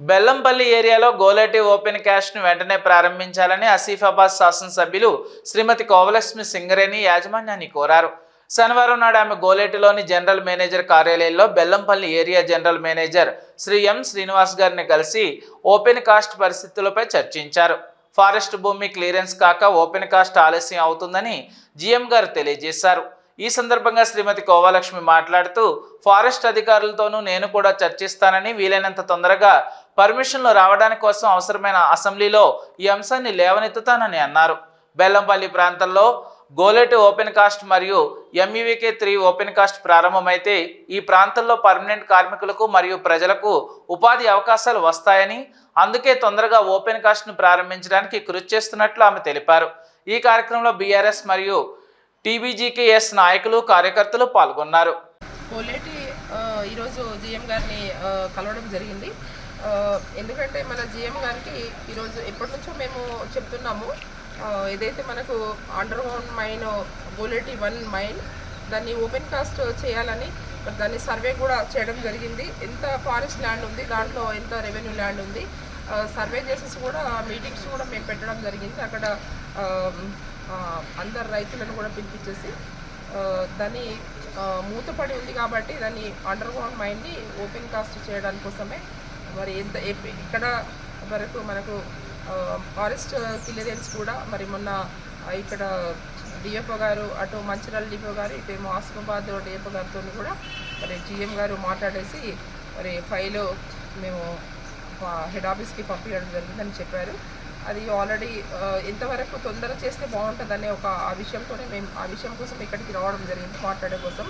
బెల్లంపల్లి ఏరియాలో గోలేటి ఓపెన్ క్యాష్ను వెంటనే ప్రారంభించాలని ఆసిఫాబాద్ శాసనసభ్యులు శ్రీమతి కోవలక్ష్మి సింగరేణి యాజమాన్యాన్ని కోరారు. శనివారం నాడు ఆమె గోలేటిలోని జనరల్ మేనేజర్ కార్యాలయంలో Bellampalli area general manager Shri M Srinivas గారిని కలిసి ఓపెన్ కాస్ట్ పరిస్థితులపై చర్చించారు. ఫారెస్ట్ భూమి క్లియరెన్స్ కాక ఓపెన్ కాస్ట్ ఆలస్యం అవుతుందని జీఎం గారు తెలియజేశారు. ఈ సందర్భంగా శ్రీమతి కోవాలక్ష్మి మాట్లాడుతూ ఫారెస్ట్ అధికారులతోనూ నేను కూడా చర్చిస్తానని వీలైనంత తొందరగా పర్మిషన్లు రావడానికి కోసం అవసరమైన అసెంబ్లీలో ఈ అంశాన్ని లేవనెత్తుతానని అన్నారు. బెల్లంపల్లి ప్రాంతంలో గోలెట్ ఓపెన్ కాస్ట్ మరియు ఎంఈవికే త్రీ ఓపెన్ కాస్ట్ ప్రారంభమైతే ఈ ప్రాంతంలో పర్మనెంట్ కార్మికులకు మరియు ప్రజలకు ఉపాధి అవకాశాలు వస్తాయని అందుకే తొందరగా ఓపెన్ కాస్ట్ను ప్రారంభించడానికి కృషి చేస్తున్నట్లు ఆమె తెలిపారు. ఈ కార్యక్రమంలో బీఆర్ఎస్ మరియు టీబీజీకేఎస్ నాయకులు కార్యకర్తలు పాల్గొన్నారు. ఈరోజు జీఎం గారిని కలవడం జరిగింది. ఎందుకంటే మన జిఎం గారికి ఈరోజు ఎప్పటి నుంచో మేము చెప్తున్నాము ఏదైతే మనకు underground mine Goleti one mine దాన్ని ఓపెన్ కాస్ట్ చేయాలని మరి దాన్ని సర్వే కూడా చేయడం జరిగింది. ఎంత ఫారెస్ట్ ల్యాండ్ ఉంది దాంట్లో ఎంత రెవెన్యూ ల్యాండ్ ఉంది సర్వే చేసేసి కూడా మీటింగ్స్ కూడా మేము పెట్టడం జరిగింది. అక్కడ అందరు రైతులను కూడా పిలిపించేసి దాన్ని మూతపడి ఉంది కాబట్టి దాన్ని అండర్ గ్రౌండ్ మైన్ని ఓపెన్ కాస్ట్ చేయడానికి కోసమే మరి ఎంత ఇక్కడ వరకు మనకు ఫారెస్ట్ క్లియరెన్స్ కూడా మరి మొన్న ఇక్కడ డిఎఫ్ఓ గారు అటు మంచిర్యాల డిఎఫ్ఓ గారు ఇటు ఆసిఫాబాద్ డిఎఫ్ఓ గారితో కూడా మరి జిఎం గారు మాట్లాడేసి మరి ఫైల్ మేము హెడ్ ఆఫీస్కి పంపించడం జరిగిందని చెప్పారు. అది ఆల్రెడీ ఎంతవరకు తొందర చేస్తే బాగుంటుందనే ఒక ఆ విషయంతోనే మేము ఆ విషయం కోసం ఇక్కడికి రావడం జరిగింది మాట్లాడే కోసం.